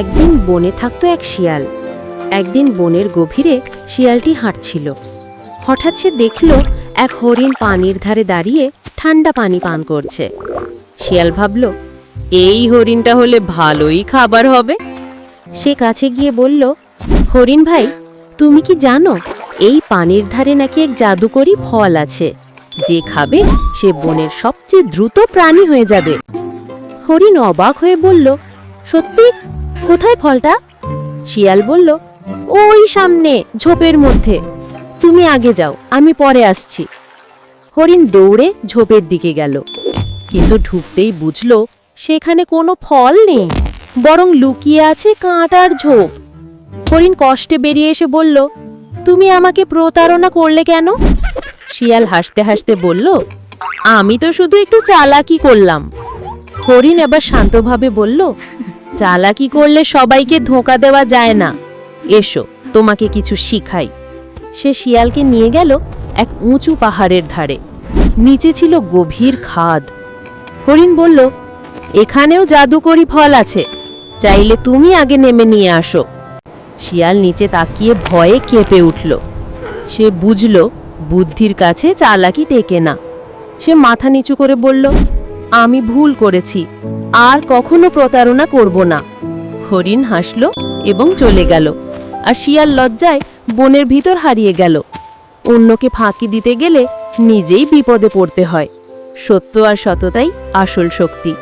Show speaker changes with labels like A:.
A: একদিন বনে থাকতো এক শিয়াল। একদিন বনের গভীরে শিয়ালটি হাঁটছিল। হঠাৎ সে দেখল এক হরিণ পানির ধারে দাঁড়িয়ে ঠান্ডা পানি পান করছে। শিয়াল ভাবল, এই হরিণটা হলে ভালোই খাবার হবে। সে কাছে গিয়ে বলল, হরিণ ভাই, তুমি কি জানো, এই পানির ধারে নাকি এক জাদুকরি ফল আছে। যে খাবে, সে বনের সবচেয়ে দ্রুত প্রাণী হয়ে যাবে। হরিণ অবাক হয়ে বলল, সত্যি? কোথায় ফলটা? শিয়াল বলল, ওই সামনে, ঝোপের মধ্যে। তুমি আগে যাও, আমি পরে আসছি। হরিণ দৌড়ে ঝোপের দিকে গেল। কিন্তু ঢুকতেই বুঝল, সেখানে কোনো ফল নেই, বরং লুকিয়ে আছে কাঁটার ঝোপ। হরিণ কষ্টে বেরিয়ে এসে বলল, তুমি আমাকে প্রতারণা করলে কেন? শিয়াল হাসতে হাসতে বলল, আমি তো শুধু একটু চালাকি করলাম। হরিণ এবার শান্তভাবে বলল চালাকি করলে সবাইকে ধোঁকা দেওয়া যায় না। এসো, তোমাকে কিছু শিখাই। সে শিয়ালকে নিয়ে গেল এক উঁচু পাহাড়ের ধারে। নিচে ছিল গভীর খাদ। হরিণ বলল, এখানেও জাদুকরি ফল আছে। চাইলে তুমি আগে নেমে নিয়ে আসো। শিয়াল নিচে তাকিয়ে ভয়ে কেঁপে উঠল। সে বুঝল, বুদ্ধির কাছে চালাকি টেকে না। সে মাথা নিচু করে বলল, আমি ভুল করেছি। আর কখনো প্রতারণা করব না। হরিণ হাসল এবং চলে গেল, আর শিয়াল লজ্জায় বনের ভিতর হারিয়ে গেল। অন্যকে ফাঁকি দিতে গেলে নিজেই বিপদে পড়তে হয়। সত্য আর সততাই আসল শক্তি।